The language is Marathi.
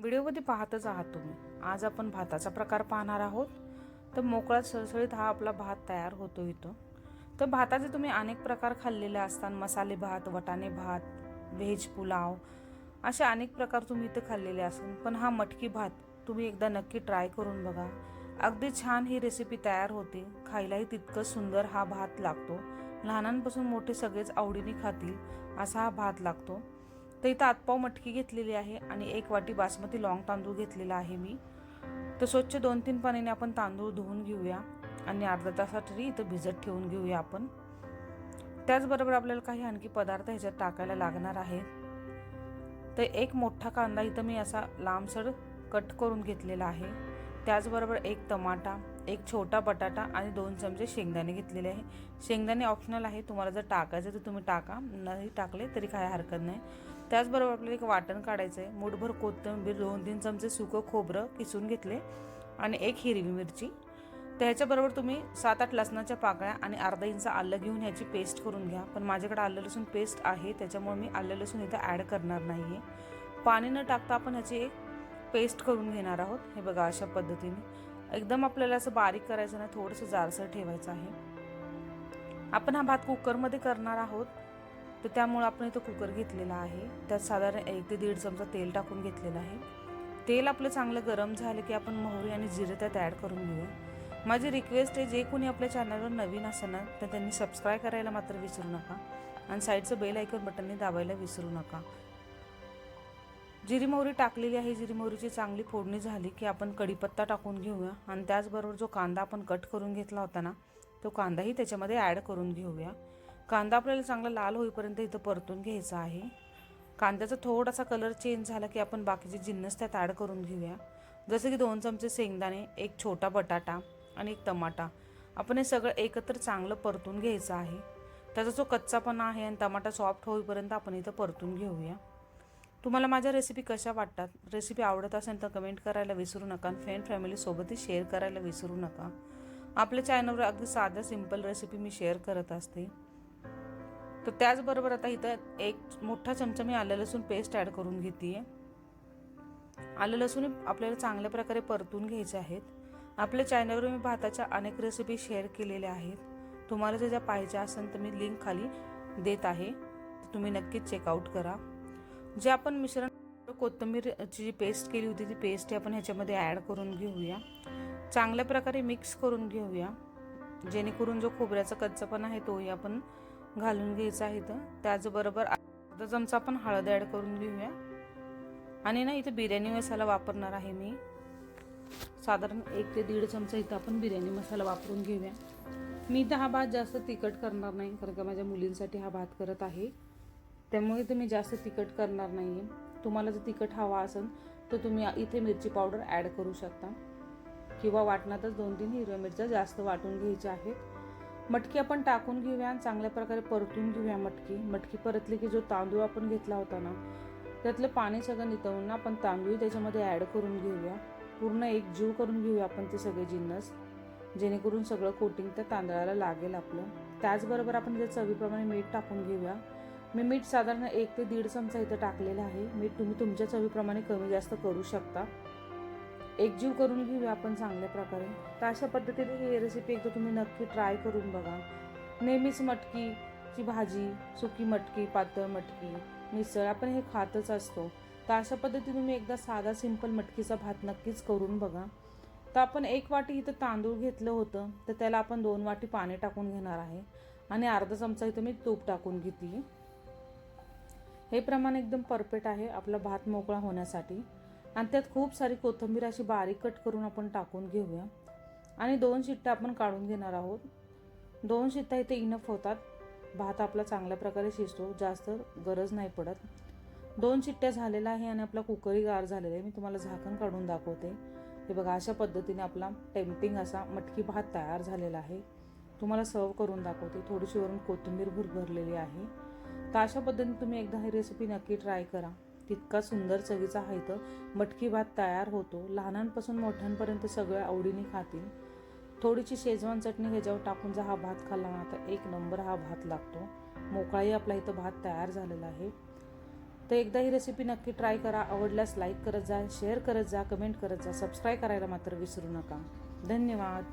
व्हिडिओमध्ये पाहतच आहात तुम्ही. आज आपण भाताचा प्रकार पाहणार आहोत. तर मोकळा सळसळीत हा आपला भात तयार होतो इथं. तर भाताचे तुम्ही अनेक प्रकार खाल्लेले असतात. मसाले भात वटाणे भात व्हेज पुलाव असे अनेक प्रकार तुम्ही इथं खाल्लेले असाल पण हा मटकी भात तुम्ही एकदा नक्की ट्राय करून बघा. अगदी छान ही रेसिपी तयार होते. खायलाही तितकं सुंदर हा भात लागतो. लहानांपासून मोठे सगळेच आवडीने खातील असा हा भात लागतो. तर इथं आतपाव मटकी घेतलेली आहे आणि एक वाटी बासमती लॉंग तांदूळ घेतलेला आहे मी. तर स्वच्छ दोन तीन पाण्याने आपण तांदूळ धुवून घेऊया आणि अर्धा तासासाठी इथं भिजत ठेवून घेऊया आपण. त्याचबरोबर आपल्याला काही आणखी पदार्थ ह्याच्यात टाकायला लागणार आहेत. तर एक मोठा कांदा इथं मी असा लांबसड कट करून घेतलेला आहे. त्याचबरोबर एक टमाटा एक छोटा बटाटा आणि दोन चमचे शेंगदाणे घेतलेले आहे. शेंगदाणे ऑप्शनल आहे. तुम्हाला जर टाकायचं तर तुम्ही टाका. नाही टाकले तरी काय हरकत नाही. त्याचबरोबर आपल्याला एक वाटण काढायचं आहे मुठभर कोथिंबीर दोन तीन चमचे सुकं खोबरं किसून घेतले आणि एक हिरवी मिरची. त्याच्याबरोबर तुम्ही सात आठ लसणाच्या पाकळ्या आणि अर्धा इंच आलं घेऊन ह्याची पेस्ट करून घ्या. पण माझ्याकडे आलं लसूण पेस्ट आहे. त्याच्यामुळे मी आलं लसूण इथं ॲड करणार नाही आहे पाणी न टाकता आपण ह्याची एक पेस्ट करून घेणार आहोत. हे बघा अशा पद्धतीने. एकदम आपल्याला असं बारीक करायचं नाही थोडंसं जारसर ठेवायचं आहे. आपण हा भात कुकरमध्ये करणार आहोत. तर त्यामुळे आपण इथं कुकर घेतलेला आहे. त्यात साधारण एक ते दीड चमचा तेल टाकून घेतलेलं आहे. तेल आपलं चांगलं गरम झालं की आपण मोहरी आणि जिरे त्यात ॲड करून घेऊया. माझी रिक्वेस्ट आहे जे कोणी आपल्या चॅनलवर नवीन असेल ना तर त्यांनी सबस्क्राईब करायला मात्र विसरू नका. आणि साईडचं बेल ऐकून बटनने दाबायला विसरू नका. जिरी मोहरी टाकलेली आहे. जिरी मोहरीची चांगली फोडणी झाली की आपण कढीपत्ता टाकून घेऊया. आणि त्याचबरोबर जो कांदा आपण कट करून घेतला होता ना तो कांदाही त्याच्यामध्ये ॲड करून घेऊया. कांदा आपल्याला चांगला लाल होईपर्यंत इथं परतून घ्यायचा आहे. कांद्याचा थोडासा कलर चेंज झाला की आपण बाकीचे जिन्नस त्यात ॲड करून घेऊया. जसं की दोन चमचे शेंगदाणे एक छोटा बटाटा आणि एक टमाटा. आपण हे सगळं एकत्र चांगलं परतून घ्यायचं आहे. त्याचा जो कच्चापणा आहे आणि टमाटा सॉफ्ट होईपर्यंत आपण इथं परतून घेऊया. तुम्हाला माझ्या रेसिपी कशा वाटतात? रेसिपी आवडत असेल तर कमेंट करायला विसरू नका आणि फ्रेंड फॅमिलीसोबतही शेअर करायला विसरू नका. आपल्या चॅनलवर अगदी साध्या सिंपल रेसिपी मी शेअर करत असते. तर त्याचबरोबर आता इथं एक मोठा चमचा मी आलं लसूण पेस्ट ॲड करून घेते आलं लसूण आपल्याला चांगल्या प्रकारे परतून घ्यायचे आहेत. आपल्या चॅनलवर मी भाताच्या अनेक रेसिपी शेअर केलेल्या आहेत. तुम्हाला जर ज्या पाहिजे असेल तर मी लिंक खाली देत आहे. तुम्ही नक्कीच चेकआउट करा. जे आपण मिश्रण कोथिंबीरची जी पेस्ट केली होती ती पेस्ट आपण ह्याच्यामध्ये ॲड करून घेऊया. चांगल्या प्रकारे मिक्स करून घेऊया. जेणेकरून जो खोबऱ्याचा कच्चापणा आहे तोही आपण घालून घ्यायचा आहे तर त्याचबरोबर अर्धा चमचा आपण हळद ॲड करून घेऊया. आणि ना इथं बिर्याणी मसाला वापरणार आहे मी. साधारण एक ते दीड चमचा इथं आपण बिर्याणी मसाला वापरून घेऊया. मी इथं हा भात जास्त तिखट करणार नाही कारण का माझ्या मुलींसाठी हा भात करत आहे. त्यामुळे तुम्ही जास्त तिखट करणार नाही आहे तुम्हाला जर तिखट हवा असेल तर तुम्ही इथे मिरची पावडर ॲड करू शकता. किंवा वाटणातच दोन तीन हिरव्या मिरच्या जास्त वाटून घ्यायच्या आहेत. मटकी आपण टाकून घेऊया आणि चांगल्या प्रकारे परतून घेऊया मटकी. मटकी परतली की जो तांदूळ आपण घेतला होता ना त्यातलं पाणी सगळं नितळून आपण तांदूळ त्याच्यामध्ये ॲड करून घेऊया. पूर्ण एक जीव करून घेऊया आपण ते सगळे जिन्नस जेणेकरून सगळं कोटिंग त्या तांदळाला लागेल आपलं. त्याचबरोबर आपण त्या चवीप्रमाणे मीठ टाकून घेऊया. मी मीठ साधारण एक ते दीड चमचा इथं टाकलेलं आहे. मीठ तुम्ही तुमच्या चवीप्रमाणे कमी जास्त करू शकता. एकजीव करून घेऊया आपण चांगल्या प्रकारे. तर अशा पद्धतीने ही रेसिपी एकदा तुम्ही नक्की ट्राय करून बघा. नेहमीच मटकीची भाजी सुकी मटकी पातळ मटकी मिसळ आपण हे खातच असतो. तर अशा पद्धतीने तुम्ही एकदा साधा सिंपल मटकीचा भात नक्कीच करून बघा. तर आपण एक वाटी इथं तांदूळ घेतलं होतं. तर त्याला आपण दोन वाटी पाणी टाकून घेणार आहे. आणि अर्धा चमचा इथं मी तूप टाकून घेते हे प्रमाण एकदम परफेक्ट आहे आपला भात मोकळा होण्यासाठी. आणि त्यात खूप सारी कोथिंबीर अशी बारीक कट करून आपण टाकून घेऊया. आणि दोन शिट्ट्या आपण काढून घेणार आहोत. दोन शिट्ट्या इथे इनफ होतात. भात आपला चांगल्या प्रकारे शिजतो जास्त गरज नाही पडत. दोन शिट्ट्या झालेल्या आहे आणि आपला कुकरही गार झालेला आहे. मी तुम्हाला झाकण काढून दाखवते. हे बघा अशा पद्धतीने आपला टेम्पटिंग असा मटकी भात तयार झालेला आहे. तुम्हाला सर्व करून दाखवते. थोडीशी वरून कोथिंबीर भर भरलेली आहे. तर अशा पद्धतीने तुम्ही एकदा ही रेसिपी नक्की ट्राय करा. तितका सुंदर चवीचा आहे तर मटकी भात तयार होतो. लहानांपासून मोठ्यांपर्यंत सगळ्या आवडीने खातील. थोडीशी शेजवान चटणी ह्याच्यावर टाकून जर हा भात खाल्ला ना तर एक नंबर हा भात लागतो. मोकळाही आपला इथं भात तयार झालेला आहे. तर एकदा ही रेसिपी नक्की ट्राय करा. आवडल्यास लाईक करत जा शेअर करत जा कमेंट करत जा. सबस्क्राईब करायला मात्र विसरू नका. धन्यवाद.